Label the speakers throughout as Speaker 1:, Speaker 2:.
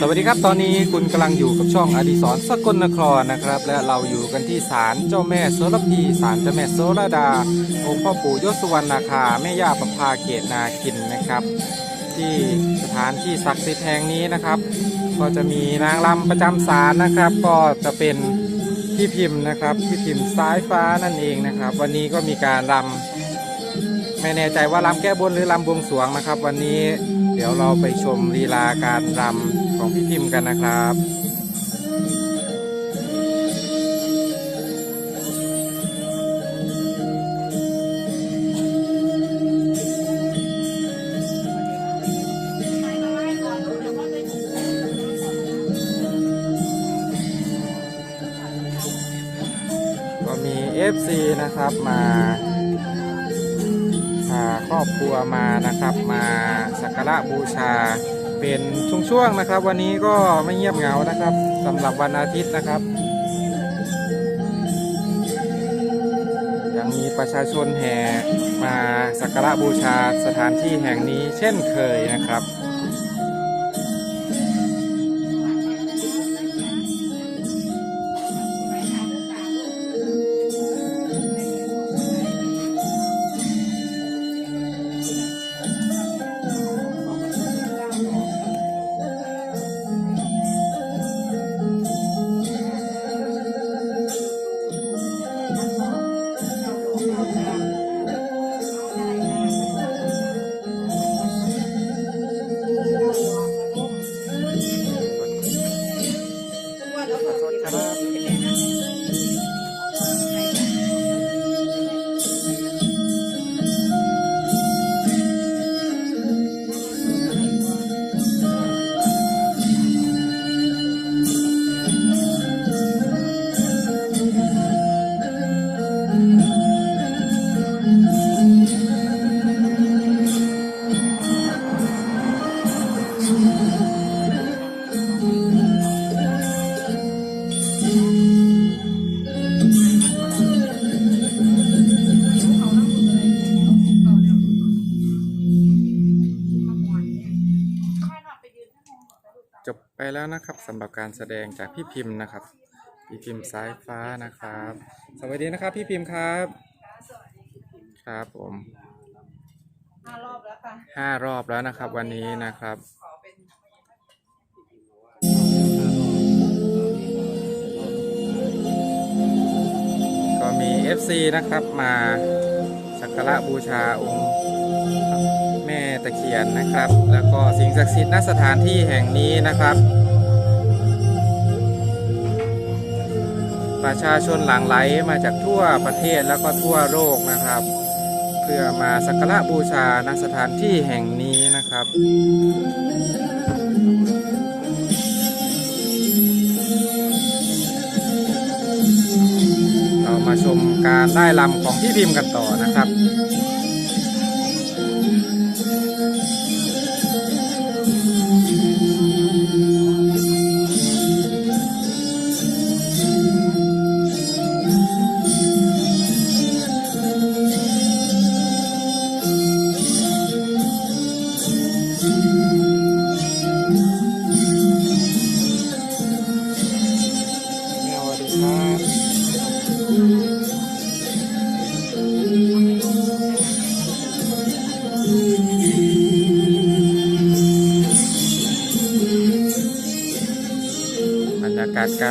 Speaker 1: สวัสดีครับ ตอนนี้คุณกำลังอยู่กับช่องอดิศรสกลนครนะครับ และเราอยู่กันที่ศาลเจ้าแม่โสระพีศาลเจ้าแม่โสระดา องค์พ่อปู่ยศวรรณนาคาแม่ย่าประภาเกตนาคินนะครับ ที่สถานที่ศักดิ์สิทธิ์แห่งนี้นะครับ ก็จะมีนางรำประจำศาลนะครับ ก็จะเป็นพี่พิมพ์นะครับพี่พิมพ์สายฟ้านั่นเองนะครับ วันนี้ก็มีการรำไม่แน่ใจว่ารำแก้บนหรือรำบวงสรวงนะครับ วันนี้เดี๋ยวเราไปชมลีลาการรำ ของพี่พิมพ์กันนะครับก็มี FC นะครับมาพาครอบครัวมานะครับมาสักการะบูชา เป็นช่วงๆนะครับ วันนี้ก็ไม่เงียบเหงานะครับสำหรับวันอาทิตย์นะครับ ยังมีประชาชนแห่มาสักการะบูชาสถานที่แห่งนี้เช่นเคยนะครับ แล้วนะครับสำหรับการแสดงจากพี่พิมพ์นะครับ พี่พิมพ์สายฟ้านะครับ สวัสดีนะครับ พี่พิมพ์ครับ ครับผม
Speaker 2: ห้ารอบแล้วค่ะ
Speaker 1: ห้ารอบแล้วนะครับ วันนี้นะครับ
Speaker 2: ขอเป็น
Speaker 1: ก็มี FC นะครับมาสักการะบูชาองค์ แม่ตะเคียนนะครับ แล้วก็สิ่งศักดิ์สิทธิ์ณสถานที่แห่งนี้นะครับ ประชาชนหลั่งไหลมาจากทั่วประเทศแล้วก็ทั่วโลกนะครับ เพื่อมาสักการะบูชาณสถานที่แห่งนี้นะครับเรามาชมการได้ลำของพี่พิมพ์กันต่อนะครับ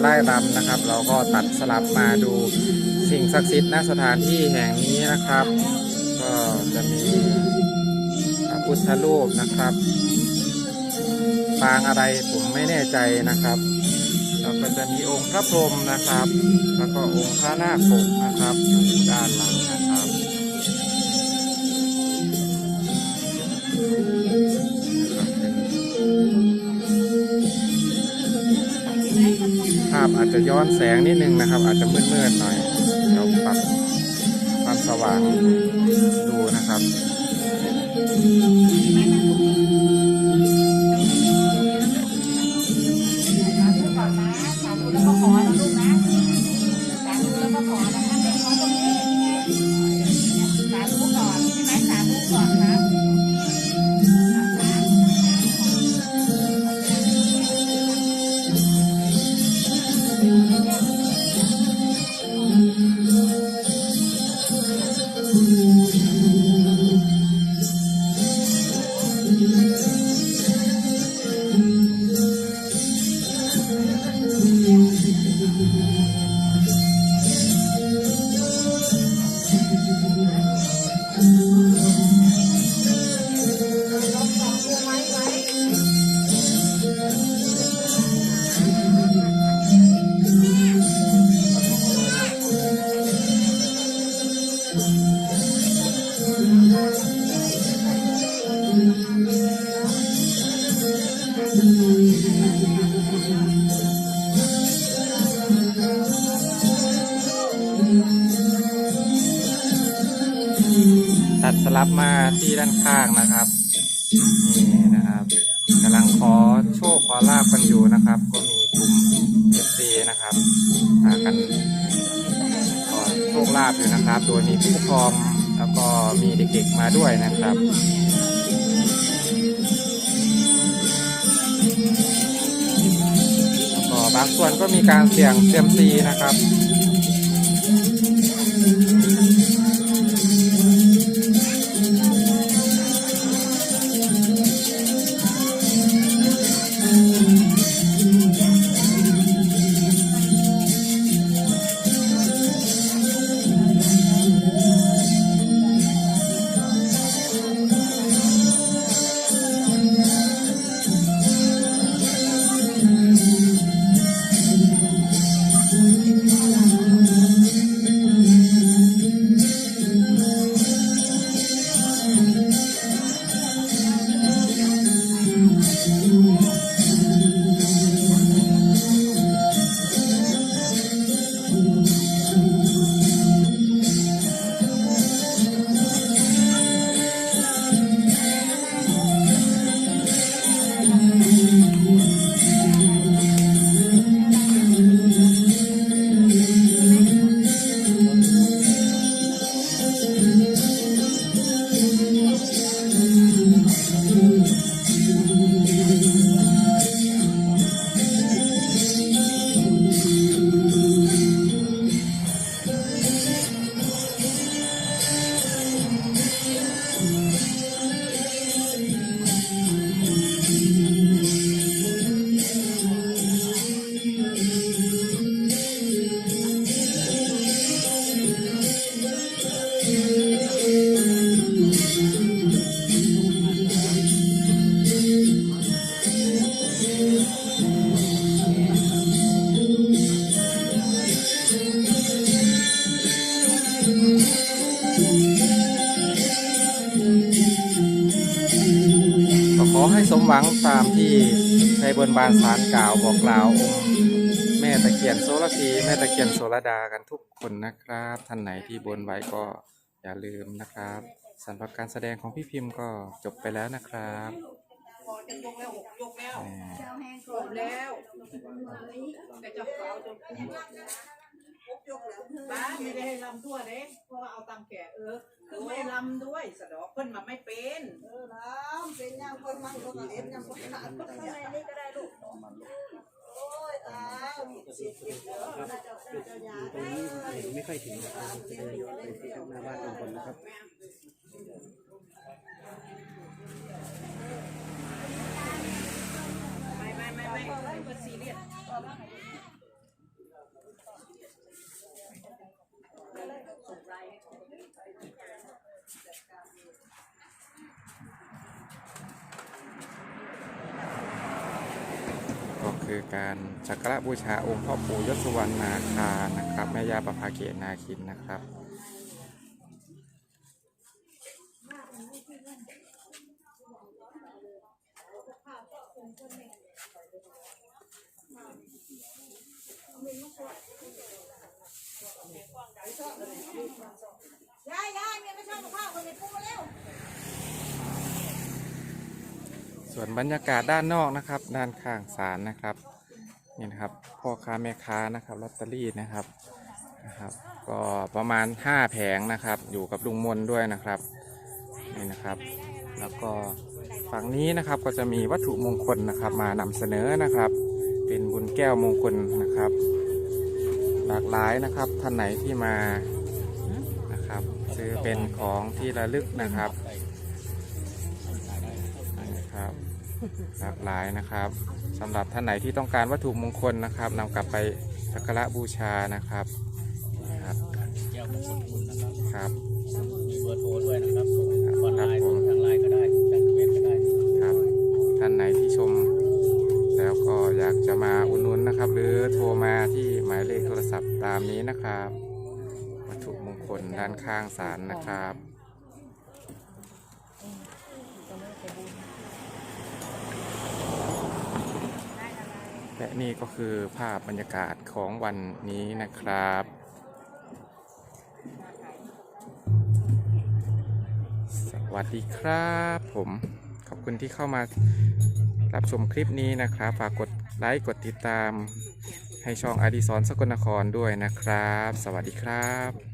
Speaker 1: ไล่รำนะครับ เราก็ตัดสลับมาดูสิ่งศักดิ์สิทธิ์ณสถานที่แห่งนี้นะครับ ก็จะมีพระพุทธรูปนะครับปางอะไรผมไม่แน่ใจนะครับแล้วก็จะมีองค์พระพรหมนะครับ แล้วก็องค์พระนาคปกนะครับอยู่ด้านหลังนะครับ อาจจะย้อนแสงนิดนึงนะครับ อาจจะมืดๆหน่อยเราปรับความสว่างดูนะครับ
Speaker 2: ตั
Speaker 1: ดสลับมาที่ด้านข้างนะครับ นี่นะครับกำลังขอโชคขอลาบกันอยู่นะครับ ก็มีกลุ่มเอฟซีนะครับพากันขอโชคลาบอยู่นะครับ โดยมีผู้ปกครองแล้วก็มีเด็กๆมาด้วยนะครับก็บางส่วนก็มีการเสี่ยงเซียมซีนะครับ ห้สมหวังตามที่ในบนบานสารกล่าวบอกกล่าวองค์แม่ตะเคียนโซลารีแม่ตะเคียนโซลดากันทุกคนนะครับ ท่านไหนที่บนไว้ก็อย่าลืมนะครับสำหรับการแสดงของพี่พิมพ์ก็จบไปแล้วนะครับ
Speaker 3: พอจะยกแล้วหกยกแล้ว
Speaker 1: แหม
Speaker 3: จบแล้วแต่จะเฝ้าจน คุ้มบ้านไม่ได้ให้ลำทั่วเด้เพราะว่าเอาตังแก่เออ คือไม่ลำด้วยสะดอกเพิ่นมาไม่เป็น
Speaker 4: เออแล้วเป็นยังคนมันก็เอ็นยังคนขาดข้างในนี่ก็ได้ลูกโอ้ยตายเสียเก็บเยอะน่าจะน่าจะยา
Speaker 5: ตรงนี้เห็นไม่ค่อยถึงนะครับจะเดินย้อนไปที่หน้าบ้านลุงพลนะครับ
Speaker 3: ไม่ไม่ไม่ไม่ไม่ก็ซีเรียส
Speaker 1: ก็ คือการสักการะบูชาองค์พ่อปู่ยศวรรณนาคานะครับแม่ย่าประภาเกศนาคินนะครับ
Speaker 4: ยายยายเนี่ยไม่ชอบข้าวคนในปูแล้ว
Speaker 1: ส่วนบรรยากาศด้านนอกนะครับ ด้านข้างศาลนะครับนี่นะครับพ่อค้าแม่ค้านะครับลอตเตอรี่นะครับนะครับ ก็ประมาณ 5 แผงนะครับ อยู่กับลุงมนด้วยนะครับนี่นะครับ แล้วก็ฝั่งนี้นะครับก็จะมีวัตถุมงคลนะครับมานำเสนอนะครับ เป็นบุญแก้วมงคลนะครับ หลากหลายนะครับท่านไหนที่มานะครับ ซื้อเป็นของที่ระลึกนะครับ นะครับหลากหลายนะครับสำหรับท่านไหนที่ต้องการวัตถุมงคลนะครับนำกลับไปสักการะบูชานะครับครับ
Speaker 5: แก้วมงคลคุณนะครับ
Speaker 1: ครับ
Speaker 5: มีเบอร์โทรด้วยนะครับส่ง
Speaker 1: ครับ
Speaker 5: ออนไลน์
Speaker 1: ผม
Speaker 5: ส่งทางไลน์ก็ได้ทางเว็บก็ได้
Speaker 1: ครับ ท่านไหนที่ชม แล้วก็อยากจะมาอุดหนุนนะครับ หรือโทรมาที่หมายเลขโทรศัพท์ตามนี้นะครับ วัตถุมงคลด้านข้างศาลนะครับ และนี่ก็คือภาพบรรยากาศของวันนี้นะครับ สวัสดีครับผม ขอบคุณที่เข้ามารับชมคลิปนี้นะครับ ฝากกดไลค์ กดติดตามให้ช่องอดิสรสกลนครด้วยนะครับ สวัสดีครับ